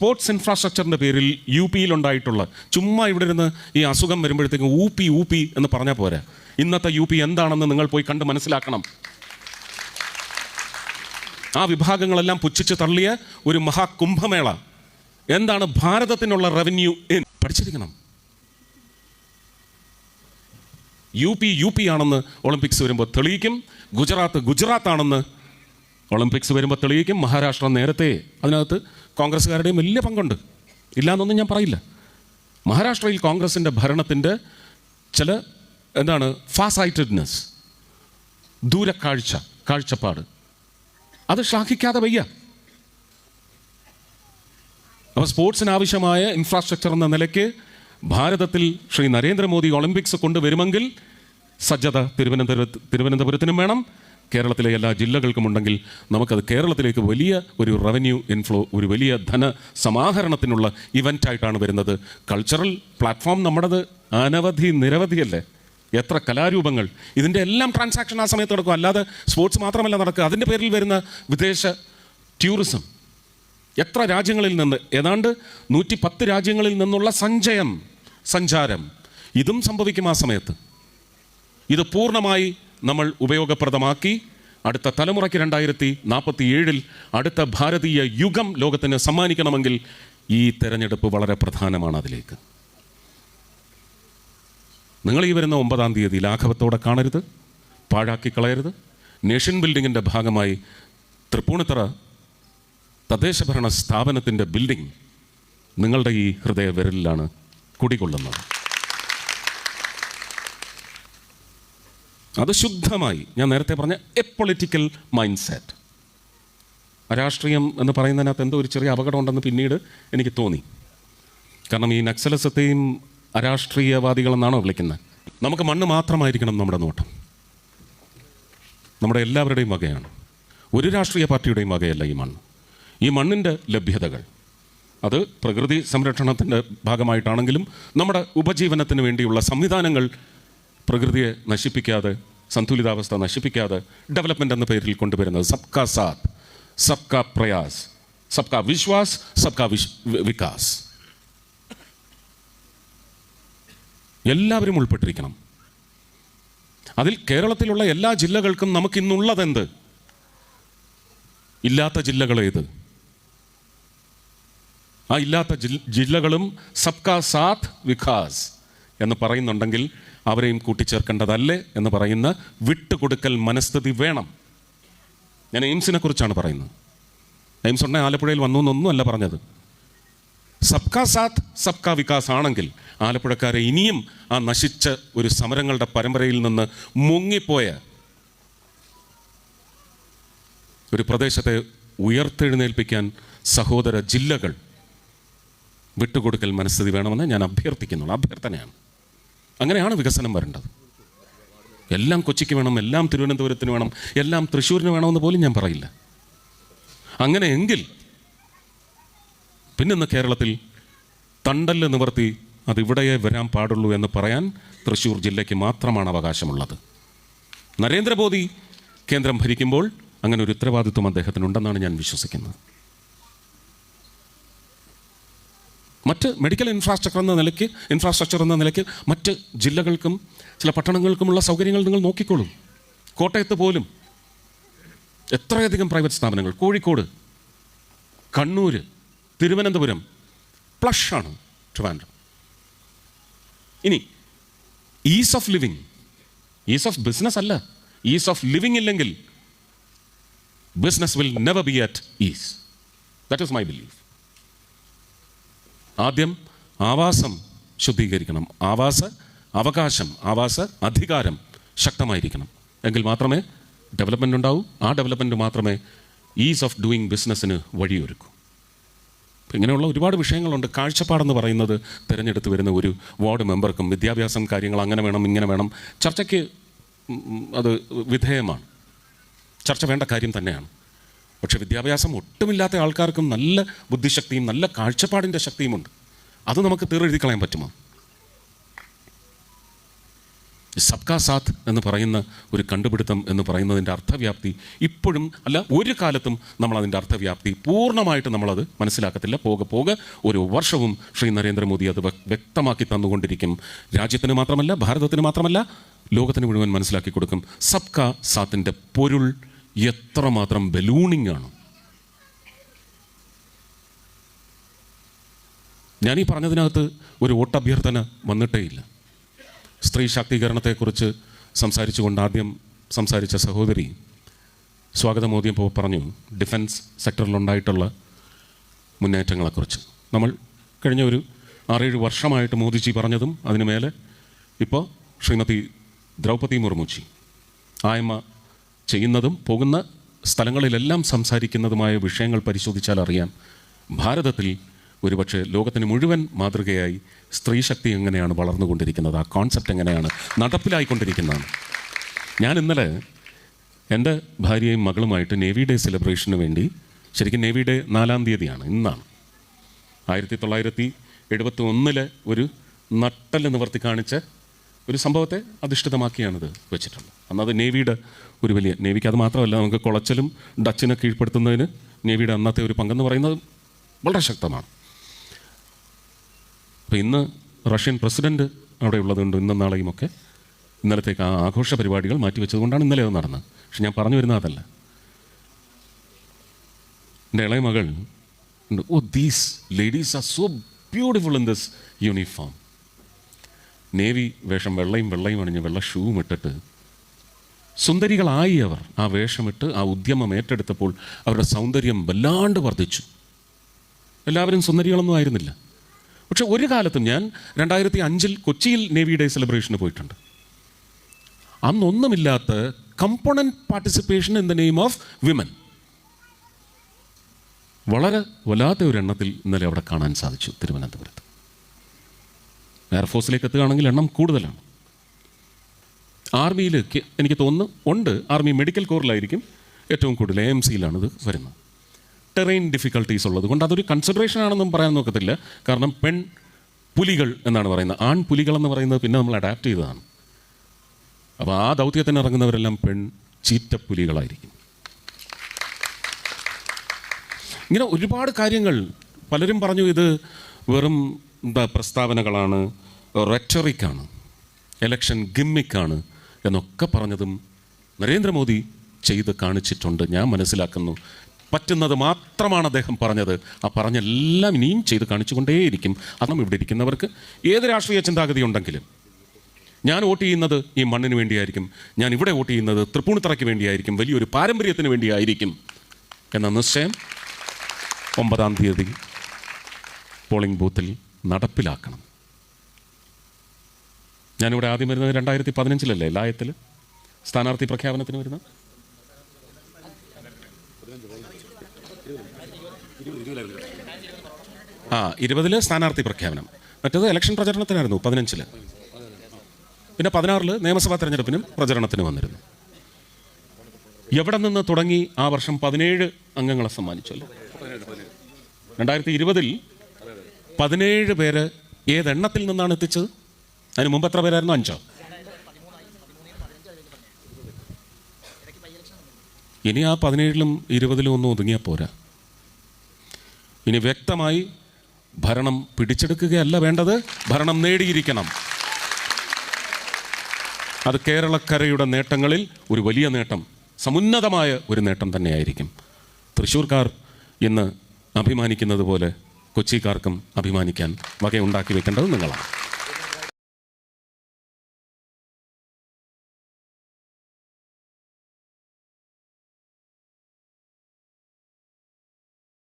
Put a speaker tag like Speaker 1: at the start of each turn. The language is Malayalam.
Speaker 1: സ്പോർട്സ് ഇൻഫ്രാസ്ട്രക്ചറിന്റെ പേരിൽ യു പിയിലുണ്ടായിട്ടുള്ള ചുമ്മാ ഇവിടെ ഇരുന്ന് ഈ അസുഖം വരുമ്പോഴത്തേക്കും ഊപ്പി ഊപ്പി എന്ന് പറഞ്ഞാൽ പോരാ. ഇന്നത്തെ യു പി എന്താണെന്ന് നിങ്ങൾ പോയി കണ്ട് മനസ്സിലാക്കണം. ആ വിഭാഗങ്ങളെല്ലാം പുച്ഛിച്ച് തള്ളിയ ഒരു മഹാകുംഭമേള. എന്താണ് ഭാരതത്തിനുള്ള റവന്യൂ പഠിച്ചിരിക്കണം. യു പി യു പി ആണെന്ന് ഒളിമ്പിക്സ് വരുമ്പോൾ തെളിയിക്കും. ഗുജറാത്ത് ഗുജറാത്ത് ആണെന്ന് ഒളിമ്പിക്സ് വരുമ്പോൾ തെളിയിക്കും. മഹാരാഷ്ട്ര നേരത്തെ അതിനകത്ത് കോൺഗ്രസ്സുകാരുടെയും വലിയ പങ്കുണ്ട്. ഇല്ലാന്നൊന്നും ഞാൻ പറയില്ല. മഹാരാഷ്ട്രയിൽ കോൺഗ്രസിന്റെ ഭരണത്തിന്റെ ചില എന്താണ് ഫാസൈറ്റഡ്നെസ് ദൂരക്കാഴ്ച കാഴ്ചപ്പാട്. അത് ശ്ലാഘിക്കാതെ വയ്യ. അപ്പോൾ സ്പോർട്സിന് ആവശ്യമായ ഇൻഫ്രാസ്ട്രക്ചർ എന്ന നിലയ്ക്ക് ഭാരതത്തിൽ ശ്രീ നരേന്ദ്രമോദി ഒളിമ്പിക്സ് കൊണ്ടുവരുമെങ്കിൽ സജ്ജത തിരുവനന്തപുരത്ത് തിരുവനന്തപുരത്തിനും വേണം. കേരളത്തിലെ എല്ലാ ജില്ലകൾക്കും ഉണ്ടെങ്കിൽ നമുക്കത് കേരളത്തിലേക്ക് വലിയ ഒരു റവന്യൂ ഇൻഫ്ലോ ഒരു വലിയ ധന സമാഹരണത്തിനുള്ള ഇവന്റായിട്ടാണ് വരുന്നത്. കൾച്ചറൽ പ്ലാറ്റ്ഫോം നമ്മുടേത് അനവധി നിരവധിയല്ലേ? എത്ര കലാരൂപങ്ങൾ. ഇതിന്റെ എല്ലാം ട്രാൻസാക്ഷൻ ആ സമയത്ത് നടക്കും. അല്ലാതെ സ്പോർട്സ് മാത്രമല്ല നടക്കുക. അതിന്റെ പേരിൽ വരുന്ന വിദേശ ടൂറിസം എത്ര രാജ്യങ്ങളിൽ നിന്ന്? ഏതാണ്ട് നൂറ്റി പത്ത് രാജ്യങ്ങളിൽ നിന്നുള്ള സഞ്ചയം സഞ്ചാരം. ഇതും സംഭവിക്കും ആ സമയത്ത്. ഇത് പൂർണമായി നമ്മൾ ഉപയോഗപ്രദമാക്കി. അടുത്ത തലമുറയ്ക്ക് രണ്ടായിരത്തി നാൽപ്പത്തി ഏഴിൽ അടുത്ത ഭാരതീയ യുഗം ലോകത്തിന് സമ്മാനിക്കണമെങ്കിൽ ഈ തെരഞ്ഞെടുപ്പ് വളരെ പ്രധാനമാണ് അതിലേക്ക്. നിങ്ങൾ ഈ വരുന്ന ഒമ്പതാം തീയതി ലാഘവത്തോടെ കാണരുത് പാഴാക്കി കളയരുത്. നേഷൻ ബിൽഡിങ്ങിന്റെ ഭാഗമായി തൃപ്പൂണിത്തറ തദ്ദേശഭരണ സ്ഥാപനത്തിന്റെ ബിൽഡിംഗ് നിങ്ങളുടെ ഈ ഹൃദയ വിരലിലാണ് കുടികൊള്ളുന്നത്. അത് ശുദ്ധമായി. ഞാൻ നേരത്തെ പറഞ്ഞ എ പൊളിറ്റിക്കൽ മൈൻഡ് സെറ്റ് രാഷ്ട്രീയം എന്ന് പറയുന്നതിനകത്ത് എന്തോ ഒരു ചെറിയ അപകടമുണ്ടെന്ന് പിന്നീട് എനിക്ക് തോന്നി. കാരണം ഈ നക്സലിസത്തെയും അരാഷ്ട്രീയവാദികളെന്നാണോ വിളിക്കുന്നത്? നമുക്ക് മണ്ണ് മാത്രമായിരിക്കണം നമ്മുടെ നോട്ടം. നമ്മുടെ എല്ലാവരുടെയും വകയാണ്. ഒരു രാഷ്ട്രീയ പാർട്ടിയുടെയും വകയല്ല ഈ മണ്ണ്. ഈ മണ്ണിന്റെ ലഭ്യതകൾ. അത് പ്രകൃതി സംരക്ഷണത്തിന്റെ ഭാഗമായിട്ടാണെങ്കിലും നമ്മുടെ ഉപജീവനത്തിന് വേണ്ടിയുള്ള സംവിധാനങ്ങൾ പ്രകൃതിയെ നശിപ്പിക്കാതെ സന്തുലിതാവസ്ഥ നശിപ്പിക്കാതെ ഡെവലപ്മെന്റ് എന്ന പേരിൽ കൊണ്ടുവരുന്നത് സബ്കാ സാത്ത് സബ്കാ പ്രയാസ് സബ്കാ വിശ്വാസ് സബ്കാ വിശ് വികാസ്. എല്ലാവരും ഉൾപ്പെട്ടിരിക്കണം. അതിൽ കേരളത്തിലുള്ള എല്ലാ ജില്ലകൾക്കും നമുക്കിന്നുള്ളതെന്ത്? ഇല്ലാത്ത ജില്ലകൾ ഏത്? ആ ഇല്ലാത്ത ജില്ലകളും സബ്കാ സാത്ത് വികാസ് എന്ന് പറയുന്നുണ്ടെങ്കിൽ അവരെയും കൂട്ടിച്ചേർക്കേണ്ടതല്ലേ എന്ന് പറയുന്ന വിട്ടുകൊടുക്കൽ മനസ്ഥിതി വേണം. ഞാൻ എയിംസിനെ കുറിച്ചാണ് പറയുന്നത്. എയിംസ് ഉടനെ ആലപ്പുഴയിൽ വന്നു എന്നൊന്നും അല്ല പറഞ്ഞത്. സബ്കാ സാത്ത് സബ്കാ വികാസ് ആണെങ്കിൽ ആലപ്പുഴക്കാരെ ഇനിയും ആ നശിച്ച ഒരു സമരങ്ങളുടെ പരമ്പരയിൽ നിന്ന് മുങ്ങിപ്പോയ ഒരു പ്രദേശത്തെ ഉയർത്തെഴുന്നേൽപ്പിക്കാൻ സഹോദര ജില്ലകൾ വിട്ടുകൊടുക്കൽ മനസ്ഥിതി വേണമെന്ന് ഞാൻ അഭ്യർത്ഥിക്കുന്നുള്ളൂ. അഭ്യർത്ഥനയാണ്. അങ്ങനെയാണ് വികസനം വരേണ്ടത്. എല്ലാം കൊച്ചിക്ക് വേണം എല്ലാം തിരുവനന്തപുരത്തിന് വേണം എല്ലാം തൃശ്ശൂരിന് വേണമെന്ന് പോലും ഞാൻ പറയില്ല. അങ്ങനെയെങ്കിൽ പിന്നെന്ന് കേരളത്തിൽ തണ്ടൽ നിവർത്തി അതിവിടെയേ വരാൻ പാടുള്ളൂ എന്ന് പറയാൻ തൃശ്ശൂർ ജില്ലയ്ക്ക് മാത്രമാണ് അവകാശമുള്ളത്. നരേന്ദ്രമോദി കേന്ദ്രം ഭരിക്കുമ്പോൾ അങ്ങനെ ഒരു ഉത്തരവാദിത്വം അദ്ദേഹത്തിനുണ്ടെന്നാണ് ഞാൻ വിശ്വസിക്കുന്നത്. മറ്റ് മെഡിക്കൽ ഇൻഫ്രാസ്ട്രക്ചർ എന്ന നിലയ്ക്ക് ഇൻഫ്രാസ്ട്രക്ചർ എന്ന നിലയ്ക്ക് മറ്റ് ജില്ലകൾക്കും ചില പട്ടണങ്ങൾക്കുമുള്ള സൗകര്യങ്ങൾ നിങ്ങൾ നോക്കിക്കോളും. കോട്ടയത്ത് പോലും എത്രയധികം പ്രൈവറ്റ് സ്ഥാപനങ്ങൾ? കോഴിക്കോട് കണ്ണൂർ തിരുവനന്തപുരം പ്ലഷാണ് ട്രിവാൻഡ്രം. ഇനി ease of living ease of business അല്ല. ഈസ് ഓഫ് ലിവിങ് ഇല്ലെങ്കിൽ business will never be at ease that is my belief ആദ്യം ആവാസം ശുദ്ധീകരിക്കണം. ആവാസ അവകാശം ആവാസ അധികാരം ശക്തമായിരിക്കണം. എങ്കിൽ മാത്രമേ ഡെവലപ്മെന്റ് ഉണ്ടാവൂ. ആ ഡെവലപ്മെന്റ് മാത്രമേ ഈസ് ഓഫ് ഡൂയിങ് ബിസിനസ്സിന് വഴിയൊരുക്കൂ. ഇങ്ങനെയുള്ള ഒരുപാട് വിഷയങ്ങളുണ്ട്. കാഴ്ചപ്പാടെന്ന് പറയുന്നത് തിരഞ്ഞെടുത്ത് വരുന്ന ഒരു വാർഡ് മെമ്പർക്കും വിദ്യാഭ്യാസം കാര്യങ്ങൾ അങ്ങനെ വേണം ഇങ്ങനെ വേണം. ചർച്ചയ്ക്ക് അത് വിധേയമാണ്. ചർച്ച വേണ്ട കാര്യം തന്നെയാണ്. പക്ഷെ വിദ്യാഭ്യാസം ഒട്ടുമില്ലാത്ത ആൾക്കാർക്കും നല്ല ബുദ്ധിശക്തിയും നല്ല കാഴ്ചപ്പാടിന്റെ ശക്തിയുമുണ്ട്. അത് നമുക്ക് തീർഴുതിക്കളയാൻ കളയാൻ പറ്റുമോ? സബ്കാ സാത്ത് എന്ന് പറയുന്ന ഒരു കണ്ടുപിടുത്തം എന്ന് പറയുന്നതിന്റെ അർത്ഥവ്യാപ്തി ഇപ്പോഴും അല്ല ഒരു കാലത്തും നമ്മൾ അതിന്റെ അർത്ഥവ്യാപ്തി പൂർണമായിട്ട് നമ്മളത് മനസ്സിലാക്കത്തില്ല. പോകെ പോകെ ഒരു വർഷവും ശ്രീ നരേന്ദ്രമോദി അത് വ്യക്- വ്യക്തമാക്കി തന്നുകൊണ്ടിരിക്കും. രാജ്യത്തിന് മാത്രമല്ല ഭാരതത്തിന് മാത്രമല്ല ലോകത്തിന് മുഴുവൻ മനസ്സിലാക്കി കൊടുക്കും. സബ്കാ സാത്തിന്റെ പൊരുൾ എത്രമാത്രം ബലൂണിംഗ് ആണ്. ഞാൻ ഈ പറഞ്ഞതിനകത്ത് ഒരു വോട്ടഭ്യർത്ഥന വന്നിട്ടേ ഇല്ല സ്ത്രീ ശാക്തീകരണത്തെക്കുറിച്ച് സംസാരിച്ചുകൊണ്ട് ആദ്യം സംസാരിച്ച സഹോദരി സ്വാഗതം പോ പറഞ്ഞു ഡിഫൻസ് സെക്ടറിലുണ്ടായിട്ടുള്ള മുന്നേറ്റങ്ങളെക്കുറിച്ച്. നമ്മൾ കഴിഞ്ഞ ഒരു ആറേഴ് വർഷമായിട്ട് മോദിജി പറഞ്ഞതും അതിനു മേലെ ഇപ്പോൾ ശ്രീമതി ദ്രൗപതി മുർമുജി ആയമ്മ ചെയ്യുന്നതും പോകുന്ന സ്ഥലങ്ങളിലെല്ലാം സംസാരിക്കുന്നതുമായ വിഷയങ്ങൾ പരിശോധിച്ചാൽ അറിയാം. ഭാരതത്തിൽ ഒരുപക്ഷെ ലോകത്തിന് മുഴുവൻ മാതൃകയായി സ്ത്രീശക്തി എങ്ങനെയാണ് വളർന്നുകൊണ്ടിരിക്കുന്നത്? ആ കോൺസെപ്റ്റ് എങ്ങനെയാണ്? നടപ്പിലായിക്കൊണ്ടിരിക്കുന്നതാണ്. ഞാൻ ഇന്നലെ എന്റെ ഭാര്യയും മകളുമായിട്ട് നേവി ഡേ സെലിബ്രേഷന് വേണ്ടി ശരിക്കും നേവി ഡേ നാലാം തീയതിയാണ് ഇന്നാണ്. ആയിരത്തി തൊള്ളായിരത്തി എഴുപത്തി ഒന്നിലെ ഒരു നട്ടൽ നിവർത്തി കാണിച്ച ഒരു സംഭവത്തെ അധിഷ്ഠിതമാക്കിയാണിത് വെച്ചിട്ടുള്ളത്. അന്ന് അത് നേവിയുടെ ഒരു വലിയ നേവിക്ക് അത് മാത്രമല്ല നമുക്ക് കുളച്ചലും ഡച്ചിനെ കീഴ്പ്പെടുത്തുന്നതിന് നേവിയുടെ അന്നത്തെ ഒരു പങ്കെന്ന് പറയുന്നത് വളരെ ശക്തമാണ്. അപ്പോൾ ഇന്ന് റഷ്യൻ പ്രസിഡന്റ് അവിടെ ഉള്ളതുകൊണ്ട് ഇന്നും നാളെയുമൊക്കെ ഇന്നലത്തേക്ക് ആ ആഘോഷ പരിപാടികൾ മാറ്റിവെച്ചതുകൊണ്ടാണ് ഇന്നലെ അത് നടന്നത്. പക്ഷെ ഞാൻ പറഞ്ഞു വരുന്നത് അതല്ല. എന്റെ ഇളയ മകൾ ഓ these ladies are so beautiful in this uniform navy വേഷം വെള്ളയും വെള്ളയും അണിഞ്ഞ് വെള്ള ഷൂവും ഇട്ടിട്ട് സുന്ദരികളായി അവർ ആ വേഷമിട്ട് ആ ഉദ്യമം ഏറ്റെടുത്തപ്പോൾ അവരുടെ സൗന്ദര്യം വല്ലാണ്ട് വർദ്ധിച്ചു. എല്ലാവരും സുന്ദരികളൊന്നും ആയിരുന്നില്ല. പക്ഷെ ഒരു കാലത്തും ഞാൻ രണ്ടായിരത്തി അഞ്ചിൽ കൊച്ചിയിൽ നേവി ഡേ സെലിബ്രേഷന് പോയിട്ടുണ്ട്. അന്നൊന്നുമില്ലാത്ത component participation in the name of women വളരെ വല്ലാത്ത ഒരു എണ്ണത്തിൽ ഇന്നലെ അവിടെ കാണാൻ സാധിച്ചു തിരുവനന്തപുരത്ത്. എയർഫോഴ്സിലേക്ക് എത്തുകയാണെങ്കിൽ എണ്ണം കൂടുതലാണ്. ആർമിയിൽ എനിക്ക് തോന്നുന്നു ഉണ്ട്. ആർമി മെഡിക്കൽ കോറിലായിരിക്കും ഏറ്റവും കൂടുതൽ എ എം സിയിലാണ് ഇത് വരുന്നത്. ടെറൈൻ ഡിഫിക്കൽട്ടീസ് ഉള്ളത് കൊണ്ട് അതൊരു കൺസിഡറേഷൻ ആണെന്നും പറയാൻ നോക്കത്തില്ല. കാരണം പെൺ പുലികൾ എന്നാണ് പറയുന്നത്. ആൺ പുലികൾ എന്ന് പറയുന്നത് പിന്നെ നമ്മൾ അഡാപ്റ്റ് ചെയ്തതാണ്. അപ്പോൾ ആ ദൗത്യത്തിന് ഇറങ്ങുന്നവരെല്ലാം പെൺ ചീറ്റപ്പുലികളായിരിക്കും ഇങ്ങനെ ഒരുപാട് കാര്യങ്ങൾ പലരും പറഞ്ഞു ഇത് വെറും പ്രസ്താവനകളാണ് റെറ്ററിക്കാണ് എലക്ഷൻ ഗിമ്മിക്കാണ് എന്നൊക്കെ പറഞ്ഞതും നരേന്ദ്രമോദി ചെയ്ത് കാണിച്ചിട്ടുണ്ട്. ഞാൻ മനസ്സിലാക്കുന്നു. പറ്റുന്നത് മാത്രമാണ് അദ്ദേഹം പറഞ്ഞത്. ആ പറഞ്ഞെല്ലാം ഇനിയും ചെയ്ത് കാണിച്ചുകൊണ്ടേയിരിക്കും. അതും ഇവിടെ ഇരിക്കുന്നവർക്ക് ഏത് രാഷ്ട്രീയ ചിന്താഗതി ഉണ്ടെങ്കിലും ഞാൻ വോട്ട് ചെയ്യുന്നത് ഈ മണ്ണിന് വേണ്ടിയായിരിക്കും. ഞാൻ ഇവിടെ വോട്ട് ചെയ്യുന്നത് തൃപ്പൂണിത്തറയ്ക്ക് വേണ്ടിയായിരിക്കും. വലിയൊരു പാരമ്പര്യത്തിന് വേണ്ടിയായിരിക്കും. എന്ന നിശ്ചയം ഒമ്പതാം തീയതി പോളിംഗ് ബൂത്തിൽ നടപ്പിലാക്കണം. ഞാനിവിടെ ആദ്യം വരുന്നത് രണ്ടായിരത്തി പതിനഞ്ചിലല്ലേ ലായത്തിൽ സ്ഥാനാർത്ഥി പ്രഖ്യാപനത്തിന് വരുന്ന? ആ ഇരുപതിൽ സ്ഥാനാർത്ഥി പ്രഖ്യാപനം. മറ്റേത് ഇലക്ഷൻ പ്രചരണത്തിനായിരുന്നു പതിനഞ്ചിൽ. പിന്നെ പതിനാറിൽ നിയമസഭാ തെരഞ്ഞെടുപ്പിനും പ്രചരണത്തിന് വന്നിരുന്നു. എവിടെ നിന്ന് തുടങ്ങി ആ വർഷം പതിനേഴ് അംഗങ്ങളെ സമ്മാനിച്ചു അല്ലേ രണ്ടായിരത്തി ഇരുപതിൽ പതിനേഴ് പേര് ഏതെണ്ണത്തിൽ നിന്നാണ് എത്തിച്ചത്? അതിന് മുമ്പ് എത്ര പേരായിരുന്നു? അഞ്ചോ? ഇനി ആ പതിനേഴിലും ഇരുപതിലും ഒന്നും ഒതുങ്ങിയാൽ പോരാ. ഇനി വ്യക്തമായി ഭരണം പിടിച്ചെടുക്കുകയല്ല വേണ്ടത്. ഭരണം നേടിയിരിക്കണം. അത് കേരളക്കരയുടെ നേട്ടങ്ങളിൽ ഒരു വലിയ നേട്ടം സമുന്നതമായ ഒരു നേട്ടം തന്നെയായിരിക്കും. തൃശ്ശൂർക്കാർ ഇന്ന് അഭിമാനിക്കുന്നത് പോലെ കൊച്ചിക്കാർക്കും അഭിമാനിക്കാൻ വകയുണ്ടാക്കി വെക്കേണ്ടത് നിങ്ങളാണ്.